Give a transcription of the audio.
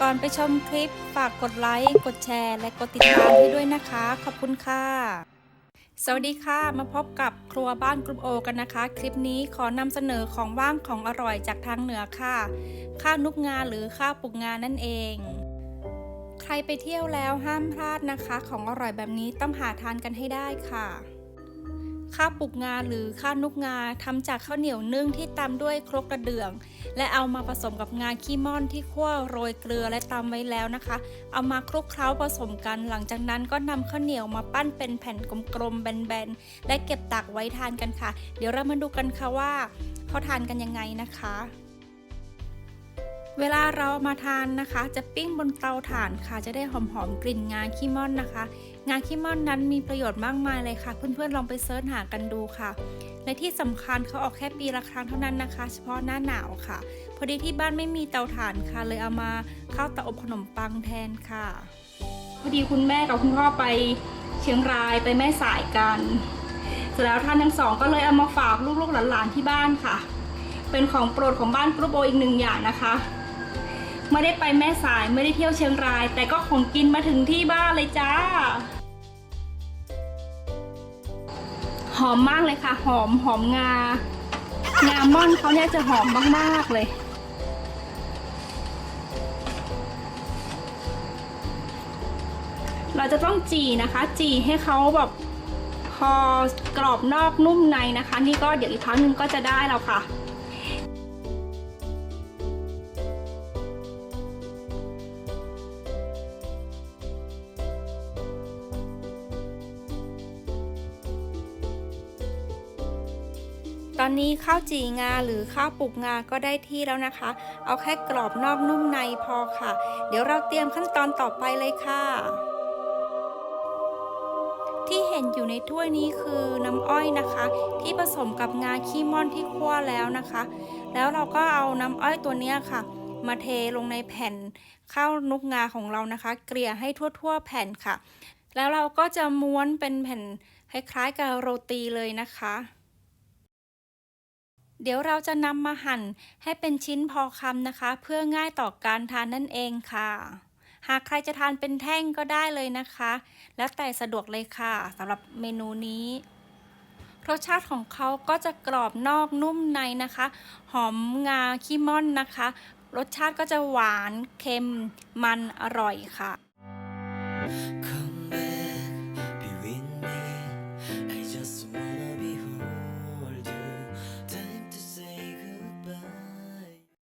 ก่อนไปชมคลิปฝากกดไลค์ กดแชร์ และกดติดตามให้ด้วยนะคะ ขอบคุณค่ะ สวัสดีค่ะ มาพบกับครัวบ้านกรุ๊ปโอกันนะคะ คลิปนี้ขอนำเสนอของว่างของอร่อยจากทางเหนือค่ะ ข้าวนุกงาหรือข้าวปุกงานั่นเอง ใครไปเที่ยวแล้วห้ามพลาดนะคะ ของอร่อยแบบนี้ต้องหาทานกันให้ได้ค่ะ ข้าวปุกงาหรือข้าวนุกงาทำจากข้าวเหนียวนึ่งที่ตำด้วยครกกระเดื่อง และเอามาผสมกับงาขี้ม่อนที่คั่วโรยเกลือและตำไว้แล้วนะคะ เอามาคลุกเคล้าผสมกัน หลังจากนั้นก็นำข้าวเหนียวมาปั้นเป็นแผ่นกลมๆแบนๆและเก็บตักไว้ทานกันค่ะ เดี๋ยวเรามาดูกันค่ะว่าเขาทานกันยังไงนะคะ เวลาเรามาทานนะคะ จะปิ้งบนเตาถ่านค่ะ จะได้หอมๆกลิ่นงาขี้ม่อนนะคะ งาขี้ม่อนนั้นมีประโยชน์มากมายเลยค่ะ เพื่อนๆลองไปเสิร์ชหากันดูค่ะ และที่สำคัญเขาออกแค่ปีละครั้งเท่านั้นนะคะ เฉพาะหน้าหนาวค่ะ พอดีที่บ้านไม่มีเตาถ่านค่ะ เลยเอามาเข้าเตาอบขนมปังแทนค่ะ พอดีคุณแม่กับคุณพ่อไปเชียงรายไปแม่สายกันเสร็จแล้วท่านทั้งสอง ก็เลยเอามาฝากลูกๆหลานๆที่บ้านค่ะ เป็นของโปรดของบ้านกรุ๊ปโออีกหนึ่งอย่างนะคะ ไม่ได้ไปแม่สายไม่ได้เที่ยวเชียงราย แต่ก็ของกินมาถึงที่บ้านเลยจ้า หอมมากเลยค่ะ หอมหอมงา งาม่อนเขาเนี่ยจะหอมมากๆเลย เราจะต้องจีนะคะ จีให้เขาแบบพอกรอบนอกนุ่มในนะคะ นี่ก็เดี๋ยวอีกครั้งหนึ่งก็จะได้แล้วค่ะ ตอนนี้ข้าวจีงาหรือข้าวปลูกงาก็ได้ที่แล้วนะคะ เอาแค่กรอบนอกนุ่มในพอค่ะ เดี๋ยวเราเตรียมขั้นตอนต่อไปเลยค่ะ ที่เห็นอยู่ในถ้วยนี้คือน้ำอ้อยนะคะ ที่ผสมกับงาขี้ม่อนที่คั่วแล้วนะคะ แล้วเราก็เอาน้ำอ้อยตัวนี้ค่ะ มาเทลงในแผ่นข้าวนุกงาของเรานะคะ เกลี่ยให้ทั่ว ๆ แผ่นค่ะ แล้วเราก็จะม้วนเป็นแผ่นคล้ายๆกับโรตีเลยนะคะ เดี๋ยวเราจะนำมาหั่นให้เป็นชิ้นพอคำนะคะ เพื่อง่ายต่อการทานนั่นเองค่ะ หากใครจะทานเป็นแท่งก็ได้เลยนะคะ แล้วแต่สะดวกเลยค่ะสำหรับเมนูนี้รสชาติของเขาก็จะกรอบนอกนุ่มในนะคะ หอมงาขี้ม่อนนะคะ รสชาติก็จะหวานเค็มมันอร่อยค่ะค